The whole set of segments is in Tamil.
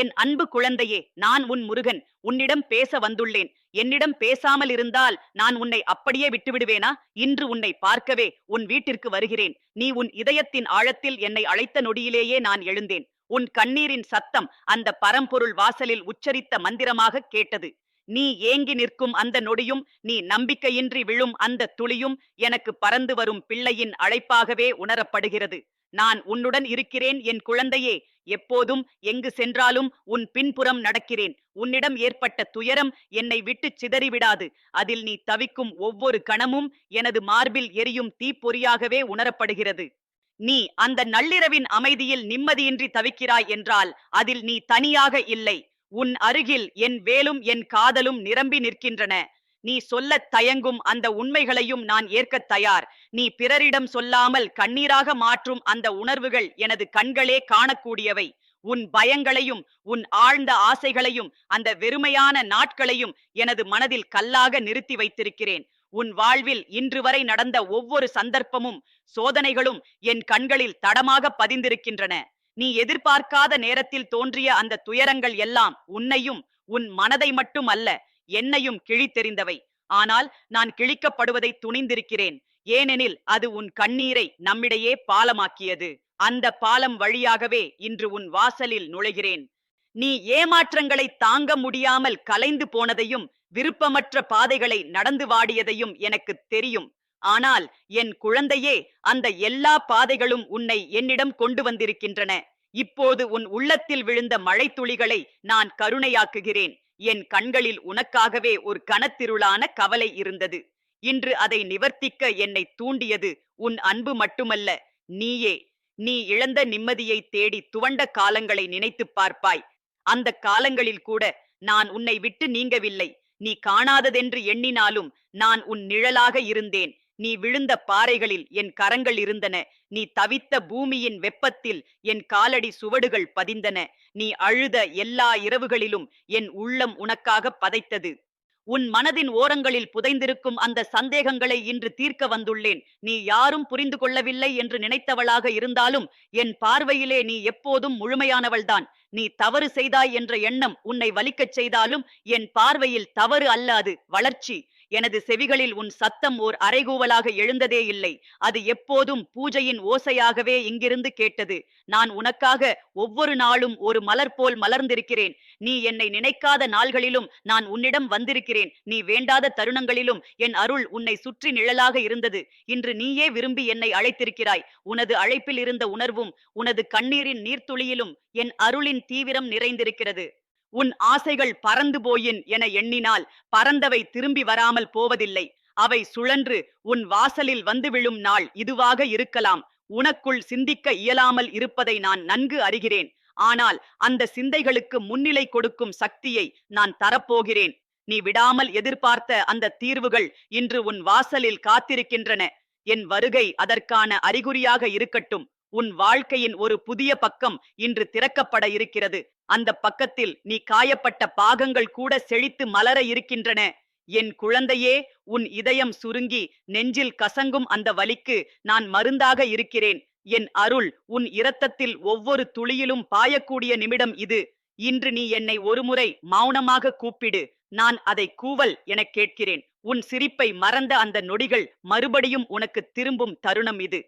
என் அன்பு குழந்தையே நான் உன் முருகன். உன்னிடம் பேச வந்துள்ளேன். என்னிடம் பேசாமல் இருந்தால் நான் உன்னை அப்படியே விட்டுவிடுவேனா? இன்று உன்னை பார்க்கவே உன் வீட்டிற்கு வருகிறேன். நீ உன் இதயத்தின் ஆழத்தில் என்னை அழைத்த நொடியிலேயே நான் எழுந்தேன். உன் கண்ணீரின் சத்தம் அந்த பரம்பொருள் வாசலில் உச்சரித்த மந்திரமாக கேட்டது. நீ ஏங்கி நிற்கும் அந்த நொடியும் நீ நம்பிக்கையின்றி விழும் அந்த துளியும் எனக்கு பறந்து வரும் பிள்ளையின் அழைப்பாகவே உணரப்படுகிறது. நான் உன்னுடன் இருக்கிறேன் என் குழந்தையே. எப்போதும் எங்கு சென்றாலும் உன் பின்புறம் நடக்கிறேன். உன்னிடம் ஏற்பட்ட துயரம் என்னை விட்டு சிதறிவிடாது. அதில் நீ தவிக்கும் ஒவ்வொரு கணமும் எனது மார்பில் எரியும் தீப்பொறியாகவே உணரப்படுகிறது. நீ அந்த நள்ளிரவின் அமைதியில் நிம்மதியின்றி தவிக்கிறாய் என்றால் அதில் நீ தனியாக இல்லை. உன் அருகில் என் வேலும் என் காதலும் நிரம்பி நிற்கின்றன. நீ சொல்லத் தயங்கும் அந்த உண்மைகளையும் நான் ஏற்கத் தயார். நீ பிறரிடம் சொல்லாமல் கண்ணீராக மாற்றும் அந்த உணர்வுகள் எனது கண்களே காணக்கூடியவை. உன் பயங்களையும் உன் ஆழ்ந்த ஆசைகளையும் அந்த வெறுமையான நாட்களையும் எனது மனதில் கல்லாக நிறுத்தி வைத்திருக்கிறேன். உன் வாழ்வில் இன்று வரை நடந்த ஒவ்வொரு சந்தர்ப்பமும் சோதனைகளும் என் கண்களில் தடமாக பதிந்திருக்கின்றன. நீ எதிர்பார்க்காத நேரத்தில் தோன்றிய அந்த துயரங்கள் எல்லாம் உன்னையும் உன் மனதை மட்டும் அல்ல என்னையும் கிழித்தெறிந்தவை. ஆனால் நான் கிழிக்கப்படுவதை துணிந்திருக்கிறேன். ஏனெனில் அது உன் கண்ணீரை நம்மிடையே பாலமாக்கியது. அந்த பாலம் வழியாகவே இன்று உன் வாசலில் நுழைகிறேன். நீ ஏமாற்றங்களை தாங்க முடியாமல் கலைந்து போனதையும் விருப்பமற்ற பாதைகளை நடந்து வாடியதையும் எனக்கு தெரியும். ஆனால் என் குழந்தையே அந்த எல்லா பாதைகளும் உன்னை என்னிடம் கொண்டு வந்திருக்கின்றன. இப்போது உன் உள்ளத்தில் விழுந்த மழைத்துளிகளை நான் கருணையாக்குகிறேன். என் கண்களில் உனக்காகவே ஒரு கனத்திருளான கவலை இருந்தது. இன்று அதை நிவர்த்திக்க என்னை தூண்டியது உன் அன்பு மட்டுமல்ல. நீயே நீ இழந்த நிம்மதியை தேடி துவண்ட காலங்களை நினைத்துப் பார்ப்பாய். அந்த காலங்களில் கூட நான் உன்னை விட்டு நீங்கவில்லை. நீ காணாததென்று எண்ணினாலும் நான் உன் நிழலாக இருந்தேன். நீ விழுந்த பாறைகளில் என் கரங்கள் இருந்தன. நீ தவித்த பூமியின் வெப்பத்தில் என் காலடி சுவடுகள் பதிந்தன. நீ அழுத எல்லா இரவுகளிலும் என் உள்ளம் உனக்காக பதைத்தது. உன் மனதின் ஓரங்களில் புதைந்திருக்கும் அந்த சந்தேகங்களை இன்று தீர்க்க வந்துள்ளேன். நீ யாரும் புரிந்து கொள்ளவில்லை என்று நினைத்தவளாக இருந்தாலும் என் பார்வையிலே நீ எப்போதும் முழுமையானவள்தான். நீ தவறு செய்தாய் என்ற எண்ணம் உன்னை வலிக்கச் செய்தாலும் என் பார்வையில் தவறு அல்ல அது வளர்ச்சி. எனது செவிகளில் உன் சத்தம் ஓர் அறைகூவலாக எழுந்ததே இல்லை. அது எப்போதும் பூஜையின் ஓசையாகவே இங்கிருந்து கேட்டது. நான் உனக்காக ஒவ்வொரு நாளும் ஒரு மலர் போல் மலர்ந்திருக்கிறேன். நீ என்னை நினைக்காத நாள்களிலும் நான் உன்னிடம் வந்திருக்கிறேன். நீ வேண்டாத தருணங்களிலும் என் அருள் உன்னை சுற்றி நிழலாக இருந்தது. இன்று நீயே விரும்பி என்னை அழைத்திருக்கிறாய். உனது அழைப்பில் இருந்த உணர்வும் உனது கண்ணீரின் நீர்த்துளியிலும் என் அருளின் தீவிரம் நிறைந்திருக்கிறது. உன் ஆசைகள் பறந்து போயின் என எண்ணினால் பறந்தவை திரும்பி வராமல் போவதில்லை. அவை சுழன்று உன் வாசலில் வந்து விழும் நாள் இதுவாக இருக்கலாம். உனக்குள் சிந்திக்க இயலாமல் இருப்பதை நான் நன்கு அறிகிறேன். ஆனால் அந்த சிந்தைகளுக்கு முன்னிலை கொடுக்கும் சக்தியை நான் தரப்போகிறேன். நீ விடாமல் எதிர்பார்த்த அந்த தீர்வுகள் இன்று உன் வாசலில் காத்திருக்கின்றன. என் வருகை அதற்கான அறிகுறியாக இருக்கட்டும். உன் வாழ்க்கையின் ஒரு புதிய பக்கம் இன்று திறக்கப்பட இருக்கிறது. அந்த பக்கத்தில் நீ காயப்பட்ட பாகங்கள் கூட செழித்து மலர இருக்கின்றன. என் குழந்தையே உன் இதயம் சுருங்கி நெஞ்சில் கசங்கும் அந்த வலிக்கு நான் மருந்தாக இருக்கிறேன். என் அருள் உன் இரத்தத்தில் ஒவ்வொரு துளியிலும் பாயக்கூடிய நிமிடம் இது. இன்று நீ என்னை ஒருமுறை மௌனமாக கூப்பிடு. நான் அதை கூவல் எனக் கேட்கிறேன். உன் சிரிப்பை மறந்த அந்த நொடிகள் மறுபடியும் உனக்கு திரும்பும் தருணம் இது.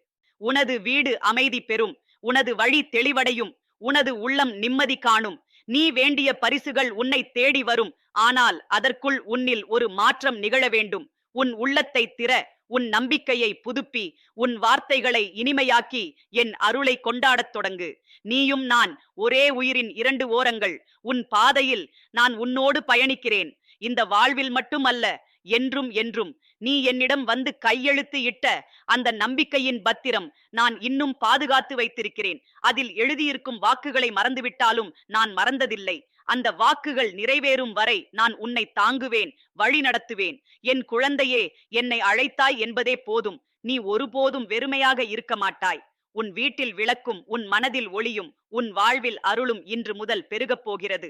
உனது வீடு அமைதி பெறும். உனது வழி தெளிவடையும். உனது உள்ளம் நிம்மதி காணும். நீ வேண்டிய பரிசுகள் உன்னை தேடி வரும். ஆனால் அதற்குள் உன்னில் ஒரு மாற்றம் நிகழ வேண்டும். உன் உள்ளத்தை திற. உன் நம்பிக்கையை புதுப்பி. உன் வார்த்தைகளை இனிமையாக்கி. என் அருளை கொண்டாடத் தொடங்கு. நீயும் நான் ஒரே உயிரின் இரண்டு ஓரங்கள். உன் பாதையில் நான் உன்னோடு பயணிக்கிறேன். இந்த வாழ்வில் மட்டுமல்ல என்றும் என்றும். நீ என்னிடம் வந்து கையெழுத்து இட்ட அந்த நம்பிக்கையின் பத்திரம் நான் இன்னும் பாதுகாத்து வைத்திருக்கிறேன். அதில் எழுதியிருக்கும் வாக்குகளை மறந்துவிட்டாலும் நான் மறந்ததில்லை. அந்த வாக்குகள் நிறைவேறும் வரை நான் உன்னை தாங்குவேன் வழி நடத்துவேன். என் குழந்தையே என்னை அழைத்தாய் என்பதே போதும். நீ ஒருபோதும் வெறுமையாக இருக்க மாட்டாய். உன் வீட்டில் விளக்கும் உன் மனதில் ஒளியும் உன் வாழ்வில் அருளும் இன்று முதல் பெருகப் போகிறது.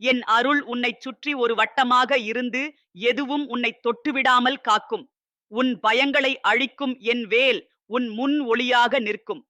என் அருள் உன்னை சுற்றி ஒரு வட்டமாக இருந்து எதுவும் உன்னை தொட்டுவிடாமல் காக்கும். உன் பயங்களை அழிக்கும் என் வேல் உன் முன் ஒளியாக நிற்கும்.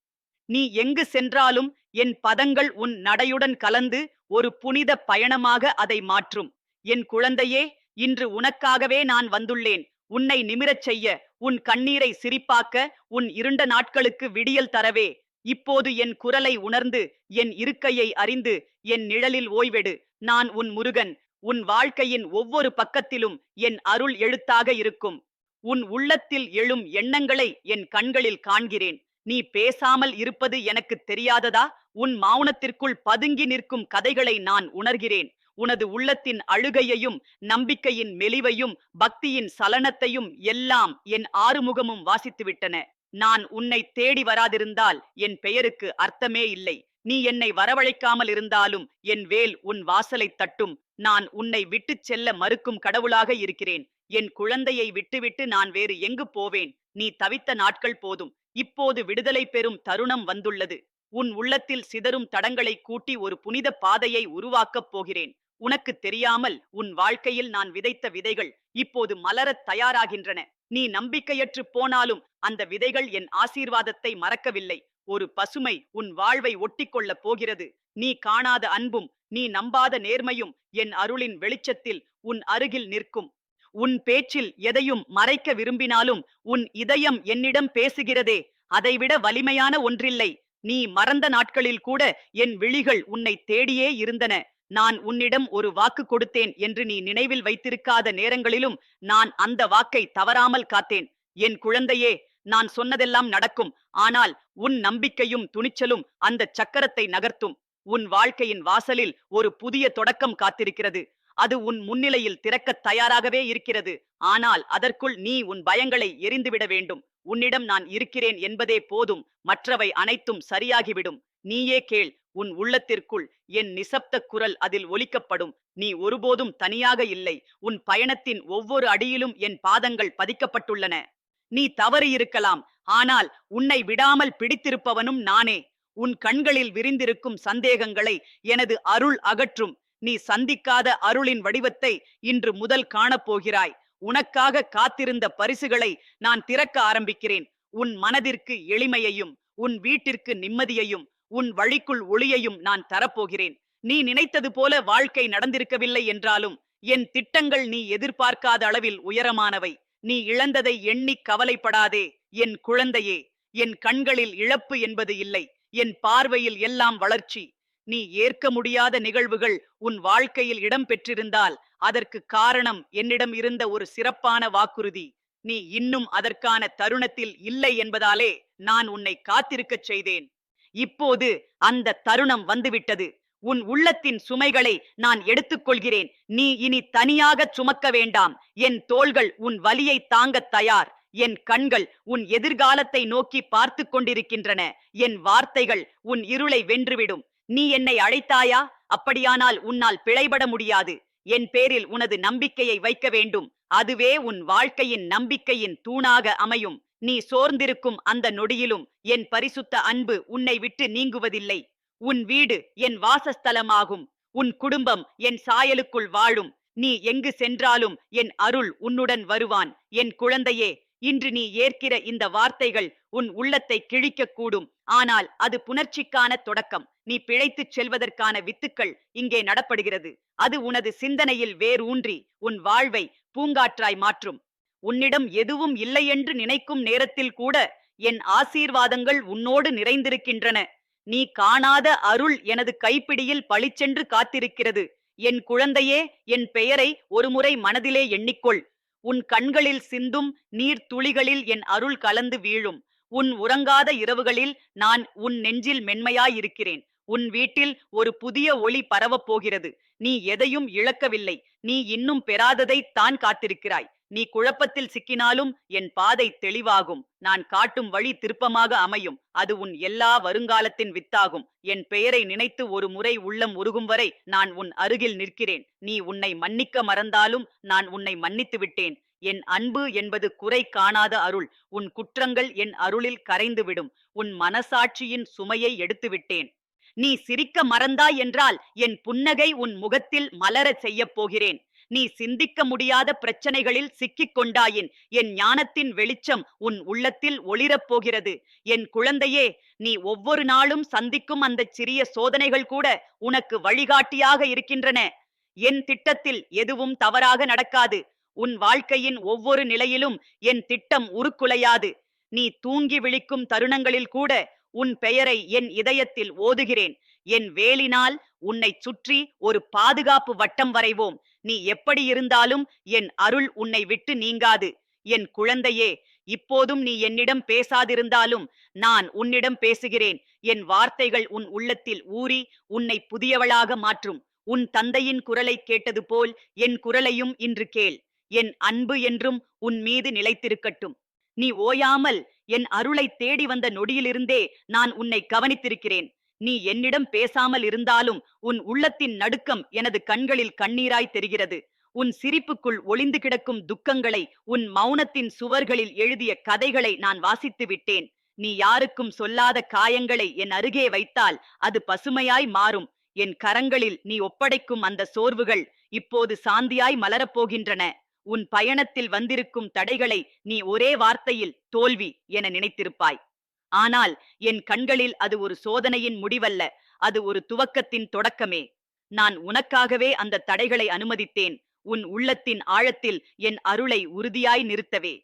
நீ எங்கு சென்றாலும் என் பதங்கள் உன் நடையுடன் கலந்து ஒரு புனித பயணமாக அதை மாற்றும். என் குழந்தையே இன்று உனக்காகவே நான் வந்துள்ளேன். உன்னை நிமிரச் செய்ய உன் கண்ணீரை சிரிப்பாக்க உன் இருண்ட நாட்களுக்கு விடியல் தரவே. இப்போது என் குரலை உணர்ந்து என் இருக்கையை அறிந்து என் நிழலில் ஓய்வெடு. நான் உன் முருகன். உன் வாழ்க்கையின் ஒவ்வொரு பக்கத்திலும் என் அருள் எழுத்தாக இருக்கும். உன் உள்ளத்தில் எழும் எண்ணங்களை என் கண்களில் காண்கிறேன். நீ பேசாமல் இருப்பது எனக்கு தெரியாததா? உன் மௌனத்திற்குள் பதுங்கி நிற்கும் கதைகளை நான் உணர்கிறேன். உனது உள்ளத்தின் அழுகையையும் நம்பிக்கையின் மெலிவையும் பக்தியின் சலனத்தையும் எல்லாம் என் ஆறுமுகமும் வாசித்துவிட்டன. நான் உன்னை தேடி வராதிருந்தால் என் பெயருக்கு அர்த்தமே இல்லை. நீ என்னை வரவழைக்காமல் இருந்தாலும் என் வேல் உன் வாசலை தட்டும். நான் உன்னை விட்டுச் செல்ல மறுக்கும் கடவுளாக இருக்கிறேன். என் குழந்தையை விட்டுவிட்டு நான் வேறு எங்கு போவேன்? நீ தவித்த நாட்கள் போதும். இப்போது விடுதலை பெறும் தருணம் வந்துள்ளது. உன் உள்ளத்தில் சிதறும் தடங்களை கூட்டி ஒரு புனித பாதையை உருவாக்கப் போகிறேன். உனக்கு தெரியாமல் உன் வாழ்க்கையில் நான் விதைத்த விதைகள் இப்போது மலரத் தயாராகின்றன. நீ நம்பிக்கையற்று போனாலும் அந்த விதைகள் என் ஆசீர்வாதத்தை மறக்கவில்லை. ஒரு பசுமை உன் வாழ்வை ஒட்டிக்கொள்ளப் போகிறது. நீ காணாத அன்பும் நீ நம்பாத நேர்மையும் என் அருளின் வெளிச்சத்தில் உன் அருகில் நிற்கும். உன் பேச்சில் எதையும் மறைக்க விரும்பினாலும் உன் இதயம் என்னிடம் பேசுகிறதே அதைவிட வலிமையான ஒன்றில்லை. நீ மறந்த நாட்களில் கூட என் விழிகள் உன்னை தேடியே இருந்தன. நான் உன்னிடம் ஒரு வாக்கு கொடுத்தேன் என்று நீ நினைவில் வைத்திருக்காத நேரங்களிலும் நான் அந்த வாக்கை தவறாமல் காத்தேன். என் குழந்தையே நான் சொன்னதெல்லாம் நடக்கும். ஆனால் உன் நம்பிக்கையும் துணிச்சலும் அந்த சக்கரத்தை நகர்த்தும். உன் வாழ்க்கையின் வாசலில் ஒரு புதிய தொடக்கம் காத்திருக்கிறது. அது உன் முன்னிலையில் திறக்கத் தயாராகவே இருக்கிறது. ஆனால் அதற்குள் நீ உன் பயங்களை எரிந்துவிட வேண்டும். உன்னிடம் நான் இருக்கிறேன் என்பதே போதும். மற்றவை அனைத்தும் சரியாகிவிடும். நீயே கேள் உன் உள்ளத்திற்குள் என் நிசப்த குரல் அதில் ஒலிக்கப்படும். நீ ஒருபோதும் தனியாக இல்லை. உன் பயணத்தின் ஒவ்வொரு அடியிலும் என் பாதங்கள் பதிக்கப்பட்டுள்ளன. நீ தவறு இருக்கலாம். ஆனால் உன்னை விடாமல் பிடித்திருப்பவனும் நானே. உன் கண்களில் விரிந்திருக்கும் சந்தேகங்களை எனது அருள் அகற்றும். நீ சந்திக்காத அருளின் வடிவத்தை இன்று முதல் காணப்போகிறாய். உனக்காக காத்திருந்த பரிசுகளை நான் திறக்க ஆரம்பிக்கிறேன். உன் மனதிற்கு எளிமையையும் உன் வீட்டிற்கு நிம்மதியையும் உன் வழிக்குள் ஒளியையும் நான் தரப்போகிறேன். நீ நினைத்தது போல வாழ்க்கை நடந்திருக்கவில்லை என்றாலும் என் திட்டங்கள் நீ எதிர்பார்க்காத அளவில் உயரமானவை. நீ இழந்ததை எண்ணி கவலைப்படாதே என் குழந்தையே. என் கண்களில் இழப்பு என்பது இல்லை. என் பார்வையில் எல்லாம் வளர்ச்சி. நீ ஏற்க முடியாத நிகழ்வுகள் உன் வாழ்க்கையில் இடம் பெற்றிருந்தால் அதற்கு காரணம் என்னிடம் இருந்த ஒரு சிறப்பான வாக்குறுதி. நீ இன்னும் அதற்கான தருணத்தில் இல்லை என்பதாலே நான் உன்னை காத்திருக்கச் செய்தேன். இப்போது அந்த தருணம் வந்துவிட்டது. உன் உள்ளத்தின் சுமைகளை நான் எடுத்துக்கொள்கிறேன். நீ இனி தனியாக சுமக்க வேண்டாம். என் தோள்கள் உன் வலியை தாங்கத் தயார். என் கண்கள் உன் எதிர்காலத்தை நோக்கி பார்த்து கொண்டிருக்கின்றன. என் வார்த்தைகள் உன் இருளை வென்றுவிடும். நீ என்னை அழைத்தாயா? அப்படியானால் உன்னால் பிழைபட முடியாது. என் பேரில் உனது நம்பிக்கையை வைக்க வேண்டும். அதுவே உன் வாழ்க்கையின் நம்பிக்கையின் தூணாக அமையும். நீ சோர்ந்திருக்கும் அந்த நொடியிலும் என் பரிசுத்த அன்பு உன்னை விட்டு நீங்குவதில்லை. உன் வீடு என் வாசஸ்தலமாகும். உன் குடும்பம் என் சாயலுக்குள் வாழும். நீ எங்கு சென்றாலும் என் அருள் உன்னுடன் வருவான். என் குழந்தையே இன்று நீ ஏற்கிற இந்த வார்த்தைகள் உன் உள்ளத்தை கிழிக்கக் கூடும் ஆனால் அது புணர்ச்சிக்கான தொடக்கம். நீ பிழைத்துச் செல்வதற்கான வித்துக்கள் இங்கே நடப்படுகிறது. அது உனது சிந்தனையில் வேரூன்றி உன் வாழ்வை பூங்காற்றாய் மாற்றும். உன்னிடம் எதுவும் இல்லையென்று நினைக்கும் நேரத்தில் கூட என் ஆசீர்வாதங்கள் உன்னோடு நிறைந்திருக்கின்றன. நீ காணாத அருள் எனது கைப்பிடியில் பளிச்சென்று காத்திருக்கிறது. என் குழந்தையே என் பெயரை ஒருமுறை மனதிலே எண்ணிக்கொள். உன் கண்களில் சிந்தும் நீர் துளிகளில் என் அருள் கலந்து வீழும். உன் உறங்காத இரவுகளில் நான் உன் நெஞ்சில் மென்மையாயிருக்கிறேன். உன் வீட்டில் ஒரு புதிய ஒளி பரவப் போகிறது நீ எதையும் இழக்கவில்லை. நீ இன்னும் பெறாததை தான் காத்திருக்கிறாய். நீ குழப்பத்தில் சிக்கினாலும் என் பாதை தெளிவாகும். நான் காட்டும் வழி திருப்பமாக அமையும். அது உன் எல்லா வருங்காலத்தின் வித்தாகும். என் பெயரை நினைத்து ஒரு முறை உள்ளம் உருகும் வரை நான் உன் அருகில் நிற்கிறேன். நீ உன்னை மன்னிக்க மறந்தாலும் நான் உன்னை மன்னித்து விட்டேன். என் அன்பு என்பது குறை காணாத அருள். உன் குற்றங்கள் என் அருளில் கரைந்துவிடும் உன் மனசாட்சியின் சுமையை எடுத்து விட்டேன். நீ சிரிக்க மறந்தாய் என்றால் என் புன்னகை உன் முகத்தில் மலரச் செய்யப் போகிறேன். நீ சிந்திக்க முடியாத பிரச்சனைகளில் சிக்கிக் கொண்டாயின். என் ஞானத்தின் வெளிச்சம் உன் உள்ளத்தில் ஒளிரப் போகிறது. என் குழந்தையே நீ ஒவ்வொரு நாளும் சந்திக்கும் அந்த சிறிய சோதனைகள் கூட உனக்கு வழிகாட்டியாக இருக்கின்றன. என் திட்டத்தில் எதுவும் தவறாக நடக்காது. உன் வாழ்க்கையின் ஒவ்வொரு நிலையிலும் என் திட்டம் உருக்குலையாது. நீ தூங்கி விழிக்கும் தருணங்களில் கூட உன் பெயரை என் இதயத்தில் ஓதுகிறேன். என் வேலினால் உன்னை சுற்றி ஒரு பாதுகாப்பு வட்டம் வரைவோம். நீ எப்படி இருந்தாலும் என் அருள் உன்னை விட்டு நீங்காது. என் குழந்தையே இப்போதும் நீ என்னிடம் பேசாதிருந்தாலும் நான் உன்னிடம் பேசுகிறேன். என் வார்த்தைகள் உன் உள்ளத்தில் ஊறி உன்னை புதியவளாக மாற்றும். உன் தந்தையின் குரலை கேட்டது போல் என் குரலையும் இன்று கேள். என் அன்பு என்றும் உன் மீது நிலைத்திருக்கட்டும். நீ ஓயாமல் என் அருளை தேடி வந்த நொடியிலிருந்தே நான் உன்னை கவனித்திருக்கிறேன். நீ என்னிடம் பேசாமல் இருந்தாலும் உன் உள்ளத்தின் நடுக்கம் எனது கண்களில் கண்ணீராய் தெரிகிறது. உன் சிரிப்புக்குள் ஒளிந்து கிடக்கும் துக்கங்களை உன் மௌனத்தின் சுவர்களில் எழுதிய கதைகளை நான் வாசித்து விட்டேன். நீ யாருக்கும் சொல்லாத காயங்களை என் அருகே வைத்தால் அது பசுமையாய் மாறும். என் கரங்களில் நீ ஒப்படைக்கும் அந்த சோர்வுகள் இப்போது சாந்தியாய் மலரப் போகின்றன உன் பயணத்தில் வந்திருக்கும் தடைகளை நீ ஒரே வார்த்தையில் தோல்வி என நினைத்திருப்பாய். ஆனால் என் கண்களில் அது ஒரு சோதனையின் முடிவல்ல அது ஒரு துவக்கத்தின் தொடக்கமே. நான் உனக்காகவே அந்த தடைகளை அனுமதித்தேன் உன் உள்ளத்தின் ஆழத்தில் என் அருளை உறுதியாய் நிறுத்தவே.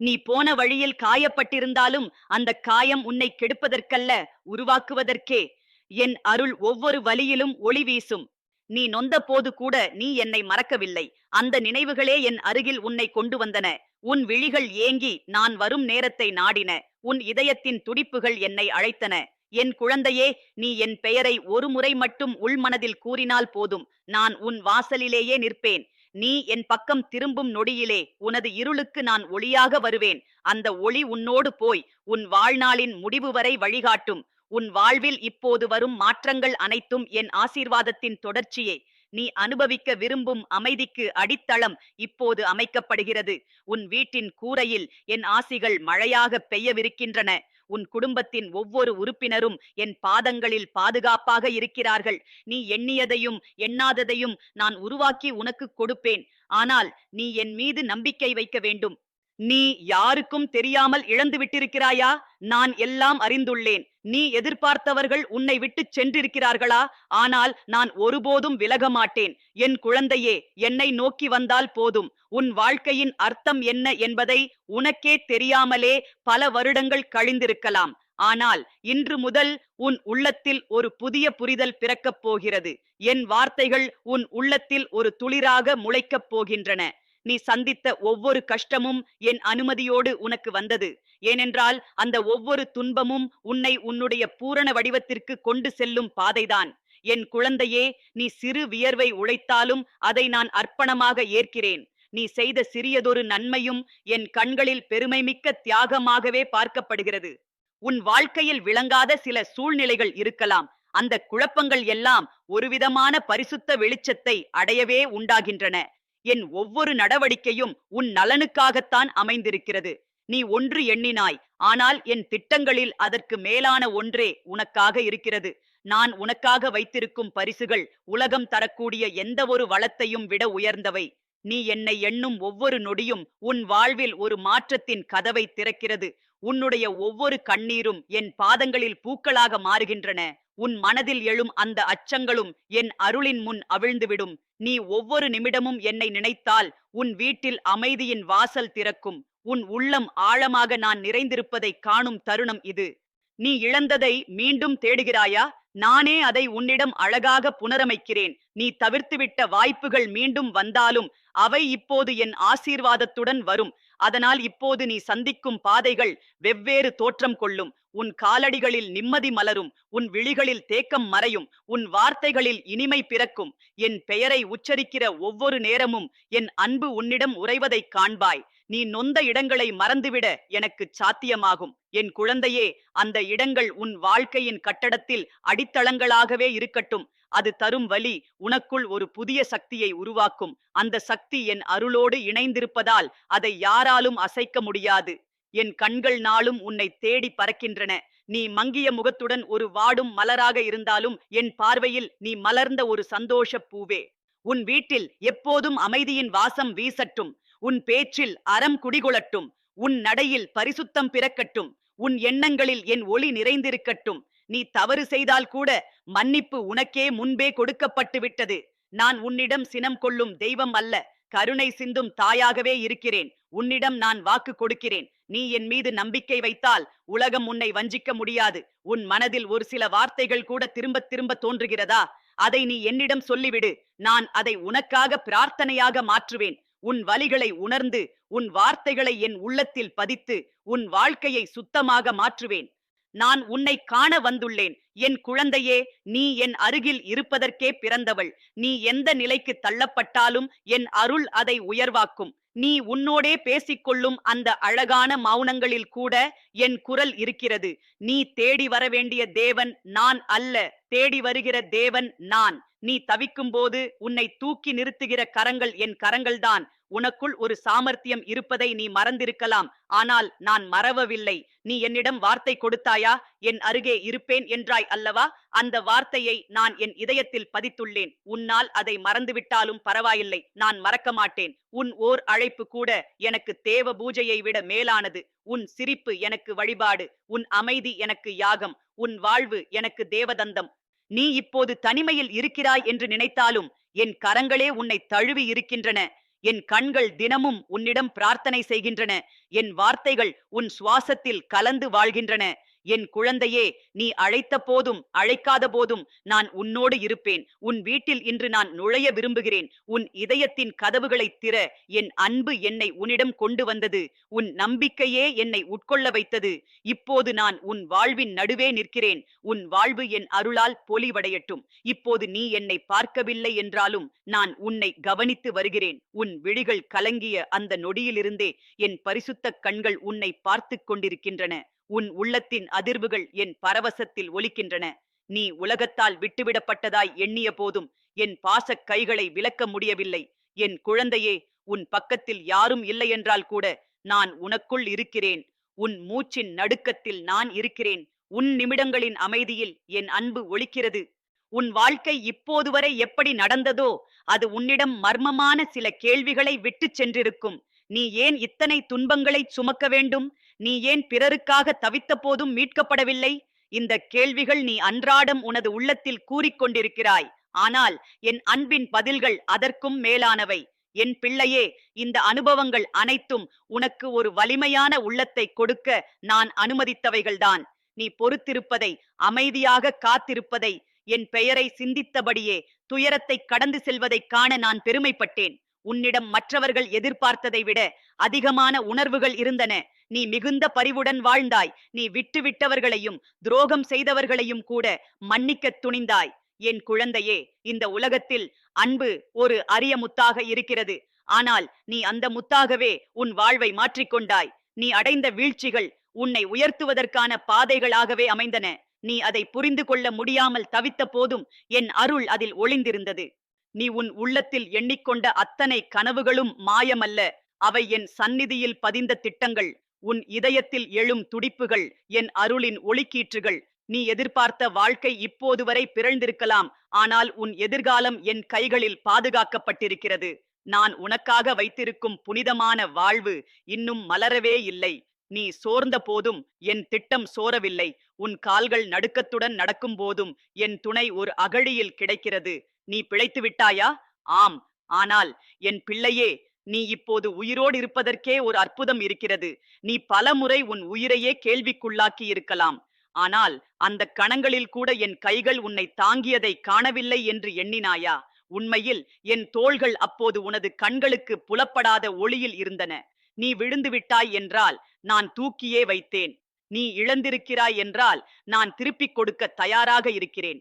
நீ போன வழியில் காயப்பட்டிருந்தாலும் அந்த காயம் உன்னை கெடுப்பதற்கல்ல உருவாக்குவதற்கே. என் அருள் ஒவ்வொரு வழியிலும் ஒளி வீசும். நீ நொந்த போது கூட நீ என்னை மறக்கவில்லை. அந்த நினைவுகளே என் அருகில் உன்னை கொண்டு வந்தன. உன் விழிகள் ஏங்கி நான் வரும் நேரத்தை நாடின உன் இதயத்தின் துடிப்புகள் என்னை அழைத்தன. என் குழந்தையே நீ என் பெயரை ஒரு முறை மட்டும் உள்மனதில் கூறினால் போதும். நான் உன் வாசலிலேயே நிற்பேன். நீ என் பக்கம் திரும்பும் நொடியிலே உனது இருளுக்கு நான் ஒளியாக வருவேன். அந்த ஒளி உன்னோடு போய் உன் வாழ்நாளின் முடிவு வரை வழிகாட்டும். உன் வாழ்வில் இப்போது வரும் மாற்றங்கள் அனைத்தும் என் ஆசீர்வாதத்தின் தொடர்ச்சியே நீ அனுபவிக்க விரும்பும் அமைதிக்கு அடித்தளம் இப்போது அமைக்கப்படுகிறது. உன் வீட்டின் கூரையில் என் ஆசிகள் மழையாக பெய்யவிருக்கின்றன. உன் குடும்பத்தின் ஒவ்வொரு உறுப்பினரும் என் பாதங்களில் பாதுகாப்பாக இருக்கிறார்கள். நீ எண்ணியதையும் எண்ணாததையும் நான் உருவாக்கி உனக்கு கொடுப்பேன். ஆனால் நீ என் மீது நம்பிக்கை வைக்க வேண்டும். நீ யாருக்கும் தெரியாமல் இழந்து விட்டிருக்கிறாயா? நான் எல்லாம் அறிந்துள்ளேன். நீ எதிர்பார்த்தவர்கள் உன்னை விட்டு சென்றிருக்கிறார்களா? ஆனால் நான் ஒருபோதும் விலக மாட்டேன். என் குழந்தையே என்னை நோக்கி வந்தால் போதும். உன் வாழ்க்கையின் அர்த்தம் என்ன என்பதை உனக்கே தெரியாமலே பல வருடங்கள் கழிந்திருக்கலாம். ஆனால் இன்று முதல் உன் உள்ளத்தில் ஒரு புதிய புரிதல் பிறக்கப் போகிறது. என் வார்த்தைகள் உன் உள்ளத்தில் ஒரு துளிராக முளைக்கப் போகின்றன. நீ சந்தித்த ஒவ்வொரு கஷ்டமும் என் அனுமதியோடு உனக்கு வந்தது. ஏனென்றால் அந்த ஒவ்வொரு துன்பமும் உன்னை உன்னுடைய பூரண வடிவத்திற்கு கொண்டு செல்லும் பாதைதான். என் குழந்தையே நீ சிறு வியர்வை உழைத்தாலும் அதை நான் அர்ப்பணமாக ஏற்கிறேன். நீ செய்த சிறியதொரு நன்மையும் என் கண்களில் பெருமைமிக்க தியாகமாகவே பார்க்கப்படுகிறது. உன் வாழ்க்கையில் விளங்காத சில சூழ்நிலைகள் இருக்கலாம். அந்த குழப்பங்கள் எல்லாம் ஒருவிதமான பரிசுத்த வெளிச்சத்தை அடையவே உண்டாகின்றன. என் ஒவ்வொரு நடவடிக்கையும் உன் நலனுக்காகத்தான் அமைந்திருக்கிறது. நீ ஒன்று எண்ணினாய் ஆனால் என் திட்டங்களில் அதற்கு மேலான ஒன்றே உனக்காக இருக்கிறது. நான் உனக்காக வைத்திருக்கும் பரிசுகள் உலகம் தரக்கூடிய எந்த ஒரு வளத்தையும் விட உயர்ந்தவை. நீ என்னை எண்ணும் ஒவ்வொரு நொடியும் உன் வாழ்வில் ஒரு மாற்றத்தின் கதவை திறக்கிறது. உன்னுடைய ஒவ்வொரு கண்ணீரும் என் பாதங்களில் பூக்களாக மாறுகின்றன. உன் மனதில் எழும் அந்த அச்சங்களும் என் அருளின் முன் அவிழ்ந்துவிடும். நீ ஒவ்வொரு நிமிடமும் என்னை நினைத்தால் உன் வீட்டில் அமைதியின் வாசல் திறக்கும். உன் உள்ளம் ஆழமாக நான் நிறைந்திருப்பதை காணும் தருணம் இது. நீ இழந்ததை மீண்டும் தேடுகிறாயா? நானே அதை உன்னிடம் அழகாக புனரமைக்கிறேன். நீ தவிர்த்துவிட்ட வாய்ப்புகள் மீண்டும் வந்தாலும் அவை இப்போது என் ஆசீர்வாதத்துடன் வரும். அதனால் இப்போது நீ சந்திக்கும் பாதைகள் வெவ்வேறு தோற்றம் கொள்ளும். உன் காலடிகளில் நிம்மதி மலரும். உன் விழிகளில் தேக்கம் மறையும். உன் வார்த்தைகளில் இனிமை பிறக்கும். என் பெயரை உச்சரிக்கிற ஒவ்வொரு நேரமும் என் அன்பு உன்னிடம் உறைவதைக் காண்பாய். நீ நொந்த இடங்களை மறந்துவிட எனக்கு சாத்தியமாகும். என் குழந்தையே அந்த இடங்கள் உன் வாழ்க்கையின் கட்டடத்தில் அடித்தளங்களாகவே இருக்கட்டும். அது தரும் வலி உனக்குள் ஒரு புதிய சக்தியை உருவாக்கும். அந்த சக்தி என் அருளோடு இணைந்திருப்பதால் அதை யாராலும் அசைக்க முடியாது. என் கண்கள் நாளும் உன்னை தேடி பறக்கின்றன. நீ மங்கிய முகத்துடன் ஒரு வாடும் மலராக இருந்தாலும் என் பார்வையில் நீ மலர்ந்த ஒரு சந்தோஷப் பூவே. உன் வீட்டில் எப்போதும் அமைதியின் வாசம் வீசட்டும். உன் பேச்சில் அறம் குடிகொளட்டும் உன் நடையில் பரிசுத்தம் பிறக்கட்டும் உன் எண்ணங்களில் என் ஒளி நிறைந்திருக்கட்டும். நீ தவறு செய்தால் கூட மன்னிப்பு உனக்கே முன்பே கொடுக்கப்பட்டு விட்டது. நான் உன்னிடம் சினம் கொள்ளும் தெய்வம் அல்ல கருணை சிந்தும் தாயாகவே இருக்கிறேன். உன்னிடம் நான் வாக்கு கொடுக்கிறேன். நீ என் மீது நம்பிக்கை வைத்தால் உலகம் உன்னை வஞ்சிக்க முடியாது. உன் மனதில் ஒரு சில வார்த்தைகள் கூட திரும்ப திரும்ப தோன்றுகிறதா? அதை நீ என்னிடம் சொல்லிவிடு. நான் அதை உனக்காக பிரார்த்தனையாக மாற்றுவேன். உன் வலிகளை உணர்ந்து உன் வார்த்தைகளை என் உள்ளத்தில் பதித்து உன் வாழ்க்கையை சுத்தமாக மாற்றுவேன். நான் உன்னை காண வந்துள்ளேன். என் குழந்தையே நீ என் அருகில் இருப்பதற்கே பிறந்தவள். நீ எந்த நிலைக்கு தள்ளப்பட்டாலும் என் அருள் அதை உயர்வாக்கும். நீ உன்னோடே பேசிக்கொள்ளும் அந்த அழகான மௌனங்களில் கூட என் குரல் இருக்கிறது. நீ தேடி வர வேண்டிய தேவன் நான் அல்ல. தேடி வருகிற தேவன் நான். நீ தவிக்கும் போது உன்னை தூக்கி நிறுத்துகிற கரங்கள் என் கரங்கள்தான். உனக்குள் ஒரு சாமர்த்தியம் இருப்பதை நீ மறந்திருக்கலாம். ஆனால் நான் மறவவில்லை. நீ என்னிடம் வார்த்தை கொடுத்தாயா? என் அருகே இருப்பேன் என்றாய் அல்லவா? அந்த வார்த்தையை நான் என் இதயத்தில் பதித்துள்ளேன். உன்னால் அதை மறந்துவிட்டாலும் பரவாயில்லை. நான் மறக்க மாட்டேன். உன் ஓர் அழைப்பு கூட எனக்கு தேவ பூஜையை விட மேலானது. உன் சிரிப்பு எனக்கு வழிபாடு. உன் அமைதி எனக்கு யாகம். உன் வாழ்வு எனக்கு தேவதந்தம். நீ இப்போது தனிமையில் இருக்கிறாய் என்று நினைத்தாலும் என் கரங்களே உன்னை தழுவி இருக்கின்றன. என் கண்கள் தினமும் உன்னிடம் பிரார்த்தனை செய்கின்றன. என் வார்த்தைகள் உன் சுவாசத்தில் கலந்து வாழ்கின்றன. என் குழந்தையே நீ அழைத்த போதும் அழைக்காத போதும் நான் உன்னோடு இருப்பேன். உன் வீட்டில் இன்று நான் நுழைய விரும்புகிறேன். உன் இதயத்தின் கதவுகளை திற. என் அன்பு என்னை உன்னிடம் கொண்டு வந்தது. உன் நம்பிக்கையே என்னை உட்கொள்ள வைத்தது. இப்போது நான் உன் வாழ்வின் நடுவே நிற்கிறேன். உன் வாழ்வு என் அருளால் பொலிவடையட்டும். இப்போது நீ என்னை பார்க்கவில்லை என்றாலும் நான் உன்னை கவனித்து வருகிறேன். உன் விழிகள் கலங்கிய அந்த நொடியிலிருந்தே என் பரிசுத்த கண்கள் உன்னை பார்த்துக் கொண்டிருக்கின்றன. உன் உள்ளத்தின் அதிர்வுகள் என் பரவசத்தில் ஒலிக்கின்றன. நீ உலகத்தால் விட்டுவிடப்பட்டதாய் எண்ணிய போதும் என் பாசக் கைகளை விலக்க முடியவில்லை. என் குழந்தையே உன் பக்கத்தில் யாரும் இல்லையென்றால் கூட நான் உனக்குள் இருக்கிறேன். உன் மூச்சின் நடுக்கத்தில் நான் இருக்கிறேன். உன் நிமிடங்களின் அமைதியில் என் அன்பு ஒழிக்கிறது உன் வாழ்க்கை இப்போது வரை எப்படி நடந்ததோ அது உன்னிடம் மர்மமான சில கேள்விகளை விட்டுச் சென்றிருக்கும். நீ ஏன் இத்தனை துன்பங்களை சுமக்க வேண்டும்? நீ ஏன் பிறருக்காக தவித்த போதும் மீட்கப்படவில்லை? இந்த கேள்விகள் நீ அன்றாடம் உனது உள்ளத்தில் கூறிக்கொண்டிருக்கிறாய் ஆனால் என் அன்பின் பதில்கள் அதற்கும் மேலானவை. என் பிள்ளையே இந்த அனுபவங்கள் அனைத்தும் உனக்கு ஒரு வலிமையான உள்ளத்தை கொடுக்க நான் அனுமதித்தவைகள்தான். நீ பொறுத்திருப்பதை அமைதியாக காத்திருப்பதை என் பெயரை சிந்தித்தபடியே துயரத்தை கடந்து செல்வதைக் காண நான் பெருமைப்பட்டேன். உன்னிடம் மற்றவர்கள் எதிர்பார்த்ததை விட அதிகமான உணர்வுகள் இருந்தன. நீ மிகுந்த பரிவுடன் வாழ்ந்தாய். நீ விட்டுவிட்டவர்களையும் துரோகம் செய்தவர்களையும் கூட மன்னிக்க துணிந்தாய். என் குழந்தையே இந்த உலகத்தில் அன்பு ஒரு அரிய முத்தாக இருக்கிறது. ஆனால் நீ அந்த முத்தாகவே உன் வாழ்வை மாற்றிக்கொண்டாய் நீ அடைந்த வீழ்ச்சிகள் உன்னை உயர்த்துவதற்கான பாதைகளாகவே அமைந்தன. நீ அதை புரிந்து கொள்ள முடியாமல் தவித்த போதும் என் அருள் அதில் ஒளிந்திருந்தது. நீ உன் உள்ளத்தில் எண்ணிக்கொண்ட அத்தனை கனவுகளும் மாயமல்ல. அவை என் சந்நிதியில் பதிந்த திட்டங்கள். உன் இதயத்தில் எழும் துடிப்புகள். என் அருளின் ஒளிக்கீற்றுகள். நீ எதிர்பார்த்த வாழ்க்கை இப்போது வரை பிறழ்ந்திருக்கலாம். ஆனால் உன் எதிர்காலம் என் கைகளில் பாதுகாக்கப்பட்டிருக்கிறது. நான் உனக்காக வைத்திருக்கும் புனிதமான வாழ்வு இன்னும் மலரவே இல்லை. நீ சோர்ந்த போதும் என் திட்டம் சோரவில்லை. உன் கால்கள் நடுக்கத்துடன் நடக்கும் போதும் என் துணை ஒரு அகழியில் கிடைக்கிறது. நீ பிழைத்து விட்டாயா? ஆம். ஆனால் என் பிள்ளையே நீ இப்போது உயிரோடு இருப்பதற்கே ஒரு அற்புதம் இருக்கிறது. நீ பலமுறை உன் உயிரையே கேள்விக்குள்ளாக்கி இருக்கலாம். ஆனால் அந்த கணங்களில் கூட என் கைகள் உன்னை தாங்கியதை காணவில்லை என்று எண்ணினாயா? உண்மையில் என் தோள்கள் அப்போது உனது கண்களுக்கு புலப்படாத ஒளியில் இருந்தன. நீ விழுந்து விட்டாய் என்றால் நான் தூக்கியே வைத்தேன். நீ இழந்திருக்கிறாய் என்றால் நான் திருப்பிக் கொடுக்க தயாராக இருக்கிறேன்.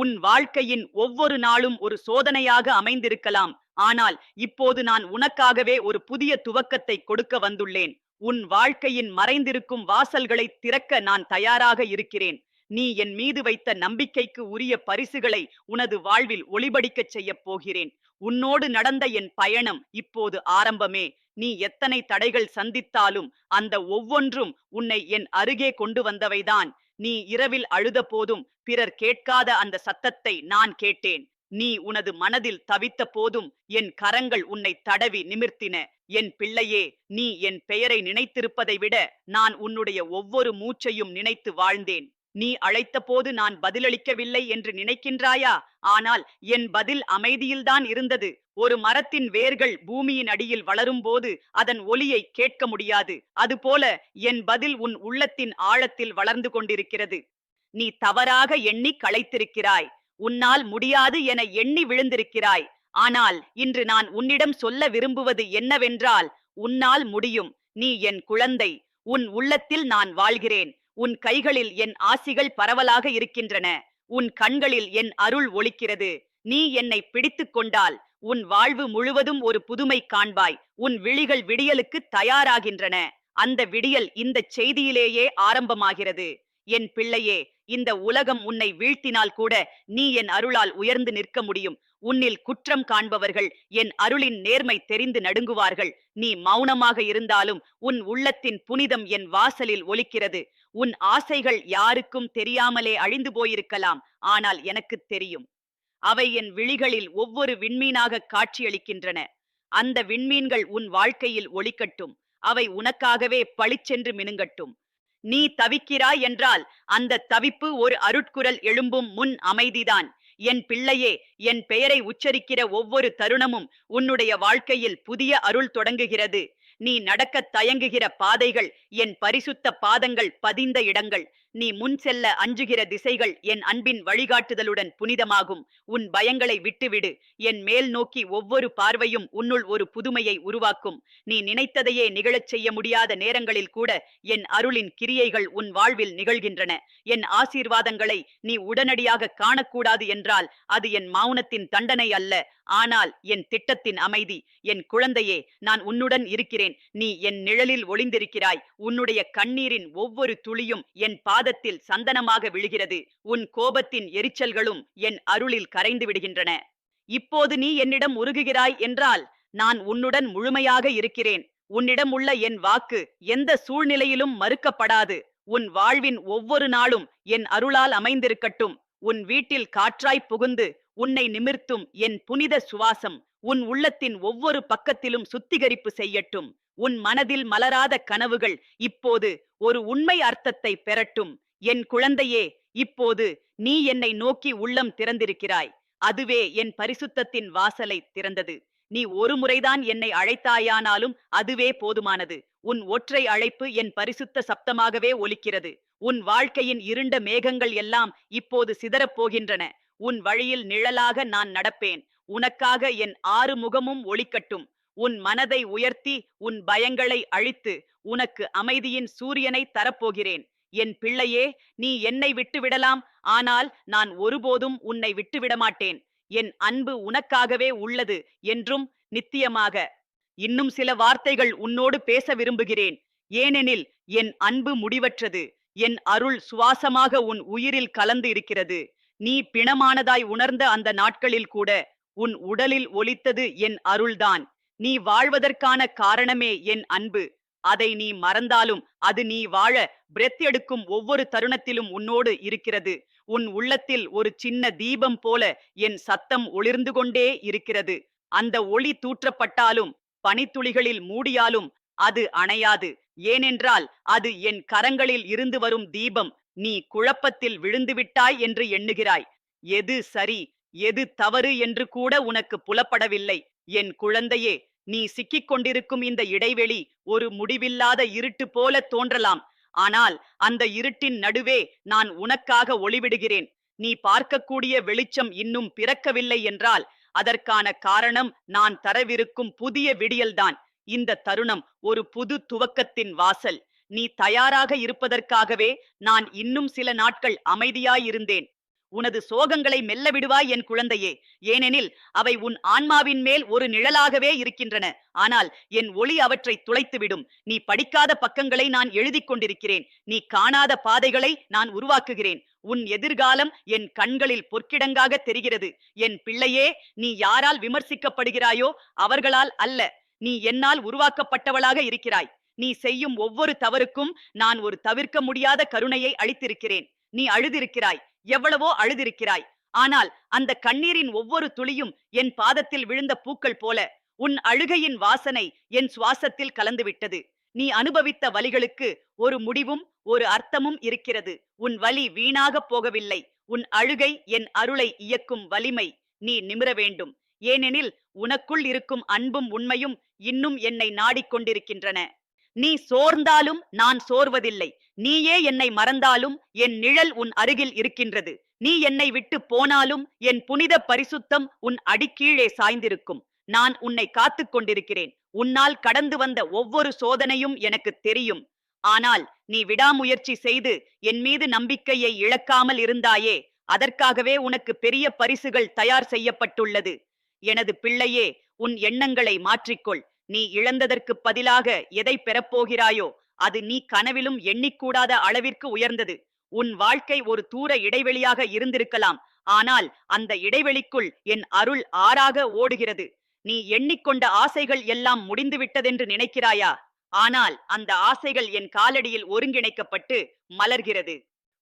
உன் வாழ்க்கையின் ஒவ்வொரு நாளும் ஒரு சோதனையாக அமைந்திருக்கலாம். ஆனால் இப்போது நான் உனக்காகவே ஒரு புதிய துவக்கத்தை கொடுக்க வந்துள்ளேன். உன் வாழ்க்கையின் மறைந்திருக்கும் வாசல்களை திறக்க நான் தயாராக இருக்கிறேன். நீ என் மீது வைத்த நம்பிக்கைக்கு உரிய பரிசுகளை உனது வாழ்வில் ஒளிபடிக்கச் செய்யப் போகிறேன். உன்னோடு நடந்த என் பயணம் இப்போது ஆரம்பமே. நீ எத்தனை தடைகள் சந்தித்தாலும் அந்த ஒவ்வொன்றும் உன்னை என் அருகே கொண்டு வந்தவைதான். நீ இரவில் அழுத போதும் பிறர் கேட்காத அந்த சத்தத்தை நான் கேட்டேன். நீ உனது மனதில் தவித்த போதும் என் கரங்கள் உன்னை தடவி நிமிர்த்தின. என் பிள்ளையே நீ என் பெயரை நினைத்திருப்பதை விட நான் உன்னுடைய ஒவ்வொரு மூச்சையும் நினைத்து வாழ்ந்தேன். நீ அழைத்தபோது நான் பதிலளிக்கவில்லை என்று நினைக்கின்றாயா? ஆனால் என் பதில் அமைதியில்தான் இருந்தது. ஒரு மரத்தின் வேர்கள் பூமியின் அடியில் வளரும்போது அதன் ஒலியை கேட்க முடியாது. அதுபோல என் பதில் உன் உள்ளத்தின் ஆழத்தில் வளர்ந்து கொண்டிருக்கிறது. நீ தவறாக எண்ணி களைத்திருக்கிறாய். உன்னால் முடியாது என எண்ணி விழுந்திருக்கிறாய். ஆனால் இன்று நான் உன்னிடம் சொல்ல விரும்புவது என்னவென்றால் உன்னால் முடியும். நீ என் குழந்தை. உன் உள்ளத்தில் நான் வாழ்கிறேன். உன் கைகளில் என் ஆசிகள் பரவலாக இருக்கின்றன. உன் கண்களில் என் அருள் ஒளிக்கிறது நீ என்னை பிடித்துக் கொண்டால் உன் வாழ்வு முழுவதும் ஒரு புதுமை காண்பாய். உன் விழிகள் விடியலுக்கு தயாராகின்றன. அந்த விடியல் இந்த செய்தியிலேயே ஆரம்பமாகிறது. என் பிள்ளையே இந்த உலகம் உன்னை வீழ்த்தினால் கூட நீ என் அருளால் உயர்ந்து நிற்க முடியும். உன்னில் குற்றம் காண்பவர்கள் என் அருளின் நேர்மை தெரிந்து நடுங்குவார்கள். நீ மௌனமாக இருந்தாலும் உன் உள்ளத்தின் புனிதம் என் வாசலில் ஒலிக்கிறது. உன் ஆசைகள் யாருக்கும் தெரியாமலே அழிந்து போயிருக்கலாம். ஆனால் எனக்கு தெரியும். அவை என் விழிகளில் ஒவ்வொரு விண்மீனாக காட்சியளிக்கின்றன. அந்த விண்மீன்கள் உன் வாழ்க்கையில் ஒளிக்கட்டும் அவை உனக்காகவே பளிச்சென்று மினுங்கட்டும். நீ தவிக்கிறாய் என்றால் அந்த தவிப்பு ஒரு அருட்குரல் எழும்பும் முன் அமைதிதான். என் பிள்ளையே என் பெயரை உச்சரிக்கிற ஒவ்வொரு தருணமும் உன்னுடைய வாழ்க்கையில் புதிய அருள் தொடங்குகிறது. நீ நடக்கத் தயங்குகிற பாதைகள் என் பரிசுத்த பாதங்கள் பதிந்த இடங்கள். நீ முன் செல்ல அஞ்சுகிற திசைகள் என் அன்பின் வழிகாட்டுதலுடன் புனிதமாகும். உன் பயங்களை விட்டுவிடு. என் மேல் நோக்கி ஒவ்வொரு பார்வையும் உன்னுள் ஒரு புதுமையை உருவாக்கும். நீ நினைத்ததையே நிகழச் செய்ய முடியாத நேரங்களில் கூட என் அருளின் கிரியைகள் உன் வாழ்வில் நிகழ்கின்றன. என் ஆசீர்வாதங்களை நீ உடனடியாக காணக்கூடாது என்றால் அது என் மௌனத்தின் தண்டனை அல்ல. ஆனால் என் திட்டத்தின் அமைதி என் குழந்தையே நான் உன்னுடன் இருக்கிறேன். நீ என் நிழலில் ஒளிந்திருக்கிறாய். உன்னுடைய கண்ணீரின் ஒவ்வொரு துளியும் என் பாதத்தில் சந்தனமாக விழுகிறது. உன் கோபத்தின் எரிச்சல்களும் என் அருளில் கரைந்து விடுகின்றன. இப்போது நீ என்னிடம் உருகுகிறாய் என்றால் நான் உன்னுடன் முழுமையாக இருக்கிறேன். உன்னிடம் உள்ள என் வாக்கு எந்த சூழ்நிலையிலும் மறுக்கப்படாது. உன் வாழ்வின் ஒவ்வொரு நாளும் என் அருளால் அமைந்திருக்கட்டும். உன் வீட்டில் காற்றாய் புகுந்து உன்னை நிமிர்த்தும் என் புனித சுவாசம் உன் உள்ளத்தின் ஒவ்வொரு பக்கத்திலும் சுத்திகரிப்பு செய்யட்டும். உன் மனதில் மலராத கனவுகள் இப்போது ஒரு உண்மை அர்த்தத்தை பெறட்டும். என் குழந்தையே இப்போது நீ என்னை நோக்கி உள்ளம் திறந்திருக்கிறாய். அதுவே என் பரிசுத்தத்தின் வாசலை திறந்தது. நீ ஒரு முறைதான் என்னை அழைத்தாயானாலும் அதுவே போதுமானது. உன் ஒற்றை அழைப்பு என் பரிசுத்த சப்தமாகவே ஒலிக்கிறது. உன் வாழ்க்கையின் இருண்ட மேகங்கள் எல்லாம் இப்போது சிதறப் போகின்றன. உன் வழியில் நிழலாக நான் நடப்பேன். உனக்காக என் ஆறு முகமும் ஒளிக்கட்டும். உன் மனதை உயர்த்தி உன் பயங்களை அழித்து உனக்கு அமைதியின் சூரியனை தரப்போகிறேன். என் பிள்ளையே நீ என்னை விட்டுவிடலாம். ஆனால் நான் ஒருபோதும் உன்னை விட்டு விடமாட்டேன் என் அன்பு உனக்காகவே உள்ளது என்றும் நித்தியமாக. இன்னும் சில வார்த்தைகள் உன்னோடு பேச விரும்புகிறேன். ஏனெனில் என் அன்பு முடிவற்றது. என் அருள் சுவாசமாக உன் உயிரில் கலந்து இருக்கிறது. நீ பிணமானதாய் உணர்ந்த அந்த நாட்களில் கூட உன் உடலில் ஒலித்தது என் அருள்தான். நீ வாழ்வதற்கான காரணமே என் அன்பு. அதை நீ மறந்தாலும் அது நீ வாழ பிரெத் எடுக்கும் ஒவ்வொரு தருணத்திலும் உன்னோடு இருக்கிறது. உன் உள்ளத்தில் ஒரு சின்ன தீபம் போல என் சத்தம் ஒளிர்ந்து கொண்டே இருக்கிறது. அந்த ஒளி தூற்றப்பட்டாலும் பனித்துளிகளில் மூடியாலும் அது அணையாது. ஏனென்றால் அது என் கரங்களில் இருந்து வரும் தீபம். நீ குழப்பத்தில் விழுந்துவிட்டாய் என்று எண்ணுகிறாய். எது சரி எது தவறு என்று கூட உனக்கு புலப்படவில்லை. என் குழந்தையே நீ சிக்கிக் கொண்டிருக்கும் இந்த இடைவெளி ஒரு முடிவில்லாத இருட்டு போல தோன்றலாம். ஆனால் அந்த இருட்டின் நடுவே நான் உனக்காக ஒளிவிடுகிறேன். நீ பார்க்கக்கூடிய வெளிச்சம் இன்னும் பிறக்கவில்லை என்றால் அதற்கான காரணம் நான் தரவிருக்கும் புதிய விடியல்தான். இந்த தருணம் ஒரு புது துவக்கத்தின் வாசல். நீ தயாராக இருப்பதற்காகவே நான் இன்னும் சில நாட்கள் அமைதியாயிருந்தேன். உனது சோகங்களை மெல்ல விடுவாய் என் குழந்தையே. ஏனெனில் அவை உன் ஆன்மாவின் மேல் ஒரு நிழலாகவே இருக்கின்றன. ஆனால் என் ஒளி அவற்றை துளைத்துவிடும். நீ படிக்காத பக்கங்களை நான் எழுதிக் கொண்டிருக்கிறேன். நீ காணாத பாதைகளை நான் உருவாக்குகிறேன். உன் எதிர்காலம் என் கண்களில் பொற்கிடங்காக தெரிகிறது. என் பிள்ளையே நீ யாரால் விமர்சிக்கப்படுகிறாயோ அவர்களால் அல்ல. நீ என்னால் உருவாக்கப்பட்டவளாக இருக்கிறாய். நீ செய்யும் ஒவ்வொரு தவறுக்கும் நான் ஒரு தவிர்க்க முடியாத கருணையை அளித்திருக்கிறேன். நீ அழுதிருக்கிறாய். எவ்வளவோ அழுதிருக்கிறாய். ஆனால் அந்த கண்ணீரின் ஒவ்வொரு துளியும் என் பாதத்தில் விழுந்த பூக்கள் போல உன் அழுகையின் வாசனை என் சுவாசத்தில் கலந்துவிட்டது. நீ அனுபவித்த வலிகளுக்கு ஒரு முடிவும் ஒரு அர்த்தமும் இருக்கிறது. உன் வலி வீணாகப் போகவில்லை. உன் அழுகை என் அருளை இயக்கும் வலிமை நீ நிமிர வேண்டும். ஏனெனில் உனக்குள் இருக்கும் அன்பும் உண்மையும் இன்னும் என்னை நாடிக்கொண்டிருக்கின்றன. நீ சோர்ந்தாலும் நான் சோர்வதில்லை. நீயே என்னை மறந்தாலும் என் நிழல் உன் அருகில் இருக்கின்றது. நீ என்னை விட்டு போனாலும் என் புனித பரிசுத்தம் உன் அடிக்கீழே சாய்ந்திருக்கும். நான் உன்னை காத்துக் கொண்டிருக்கிறேன். உன்னால் கடந்து வந்த ஒவ்வொரு சோதனையும் எனக்கு தெரியும். ஆனால் நீ விடாமுயற்சி செய்து என் மீது நம்பிக்கையை இழக்காமல் இருந்தாயே அதற்காகவே உனக்கு பெரிய பரிசுகள் தயார் செய்யப்பட்டுள்ளது. எனது பிள்ளையே உன் எண்ணங்களை மாற்றிக்கொள். நீ இழந்ததற்கு பதிலாக எதை பெறப்போகிறாயோ அது நீ கனவிலும் எண்ணிக்கூடாத அளவிற்கு உயர்ந்தது. உன் வாழ்க்கை ஒரு தூர இடைவெளியாக இருந்திருக்கலாம். ஆனால் அந்த இடைவெளிக்குள் என் அருள் ஆறாக ஓடுகிறது. நீ எண்ணிக்கொண்ட ஆசைகள் எல்லாம் முடிந்துவிட்டதென்று நினைக்கிறாயா? ஆனால் அந்த ஆசைகள் என் காலடியில் ஒருங்கிணைக்கப்பட்டு மலர்கிறது.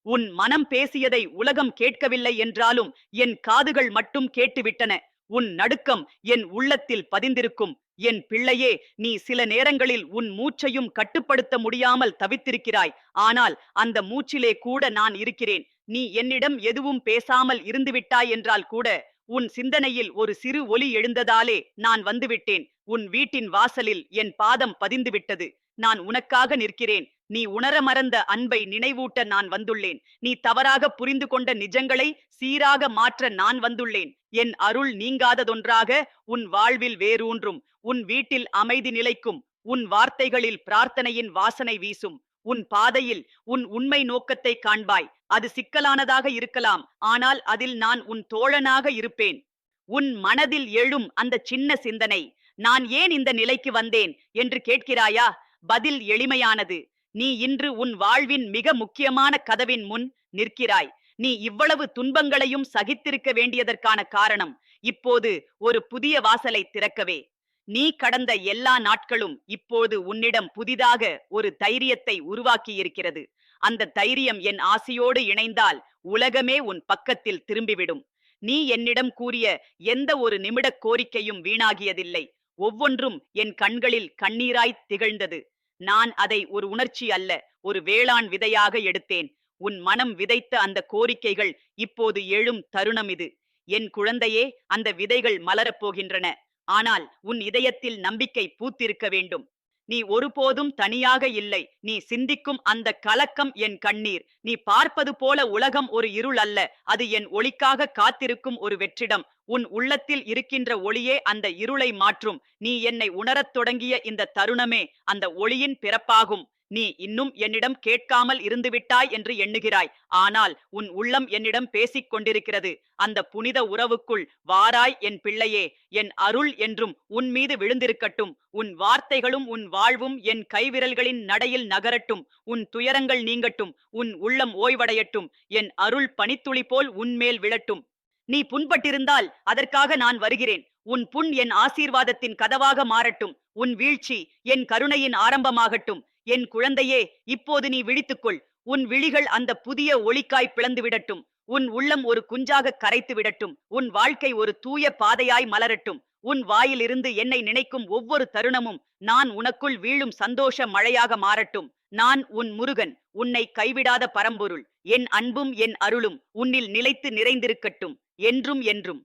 உன் மனம் பேசியதை உலகம் கேட்கவில்லை என்றாலும் என் காதுகள் மட்டும் கேட்டுவிட்டன. உன் நடுக்கம் என் உள்ளத்தில் பதிந்திருக்கும். என் பிள்ளையே நீ சில நேரங்களில் உன் மூச்சையும் கட்டுப்படுத்த முடியாமல் தவித்திருக்கிறாய். ஆனால் அந்த மூச்சிலே கூட நான் இருக்கிறேன். நீ என்னிடம் எதுவும் பேசாமல் இருந்துவிட்டாய் என்றால் கூட உன் சிந்தனையில் ஒரு சிறு ஒலி எழுந்ததாலே நான் வந்துவிட்டேன். உன் வீட்டின் வாசலில் என் பாதம் பதிந்துவிட்டது. நான் உனக்காக நிற்கிறேன். நீ உணர மறந்த அன்பை நினைவூட்ட நான் வந்துள்ளேன். நீ தவறாக புரிந்து கொண்ட நிஜங்களை சீராக மாற்ற நான் வந்துள்ளேன். என் அருள் நீங்காததொன்றாக உன் வாழ்வில் வேரூன்றும். உன் வீட்டில் அமைதி நிலைக்கும். உன் வார்த்தைகளில் பிரார்த்தனையின் வாசனை வீசும். உன் பாதையில் உன் உண்மை நோக்கத்தை காண்பாய். அது சிக்கலானதாக இருக்கலாம். ஆனால் அதில் நான் உன் தோழனாக இருப்பேன். உன் மனதில் எழும் அந்த சின்ன சிந்தனை நான் ஏன் இந்த நிலைக்கு வந்தேன்? என்று கேட்கிறாயா? பதில் எளிமையானது. நீ இன்று உன் வாழ்வின் மிக முக்கியமான கதவின் முன் நிற்கிறாய். நீ இவ்வளவு துன்பங்களையும் சகித்திருக்க வேண்டியதற்கான காரணம் இப்போது ஒரு புதிய வாசலை திறக்கவே. நீ கடந்த எல்லா நாட்களும் இப்போது உன்னிடம் புதிதாக ஒரு தைரியத்தை உருவாக்கியிருக்கிறது. அந்த தைரியம் என் ஆசையோடு இணைந்தால் உலகமே உன் பக்கத்தில் திரும்பிவிடும். நீ என்னிடம் கூறிய எந்த ஒரு நிமிட கோரிக்கையும் வீணாகியதில்லை. ஒவ்வொன்றும் என் கண்களில் கண்ணீராய் திகழ்ந்தது. நான் அதை ஒரு உணர்ச்சி அல்ல ஒரு வேளாண் விதையாக எடுத்தேன். உன் மனம் விதைத்த அந்த கோரிக்கைகள் இப்போது எழும் தருணம் இது. என் குழந்தையே அந்த விதைகள் மலரப் போகின்றன. ஆனால் உன் இதயத்தில் நம்பிக்கை பூத்திருக்க வேண்டும். நீ ஒருபோதும் தனியாக இல்லை. நீ சிந்திக்கும் அந்த கலக்கம் என் கண்ணீர். நீ பார்ப்பது போல உலகம் ஒரு இருள் அல்ல. அது என் ஒளிக்காக காத்திருக்கும் ஒரு வெற்றிடம். உன் உள்ளத்தில் இருக்கின்ற ஒளியே அந்த இருளை மாற்றும். நீ என்னை உணரத் தொடங்கிய இந்த தருணமே அந்த ஒளியின் பிறப்பாகும். நீ இன்னும் என்னிடம் கேட்காமல் இருந்துவிட்டாய் என்று எண்ணுகிறாய். ஆனால் உன் உள்ளம் என்னிடம் பேசிக் கொண்டிருக்கிறது. அந்த புனித உறவுக்குள் வாராய் என் பிள்ளையே. என் அருள் என்றும் உன் மீது விழுந்திருக்கட்டும். உன் வார்த்தைகளும் உன் வாழ்வும் என் கைவிரல்களின் நடையில் நகரட்டும். உன் துயரங்கள் நீங்கட்டும். உன் உள்ளம் ஓய்வடையட்டும். என் அருள் பனித்துளி போல் உன்மேல் விழட்டும். நீ புண்பட்டிருந்தால் அதற்காக நான் வருகிறேன். உன் புண் என் ஆசீர்வாதத்தின் கதவாக மாறட்டும். உன் வீழ்ச்சி என் கருணையின் ஆரம்பமாகட்டும். என் குழந்தையே இப்போது நீ விழித்துக்கொள். உன் விழிகள் அந்த புதிய ஒளிக்காய் பிளந்து விடட்டும் உன் உள்ளம் ஒரு குஞ்சாக கரைத்து விடட்டும் உன் வாழ்க்கை ஒரு தூய பாதையாய் மலரட்டும். உன் வாயிலிருந்து என்னை நினைக்கும் ஒவ்வொரு தருணமும் நான் உனக்குள் வீழும் சந்தோஷ மழையாக மாறட்டும். நான் உன் முருகன் உன்னை கைவிடாத பரம்பொருள். என் அன்பும் என் அருளும் உன்னில் நிலைத்து நிறைந்திருக்கட்டும். என்றும் என்றும்.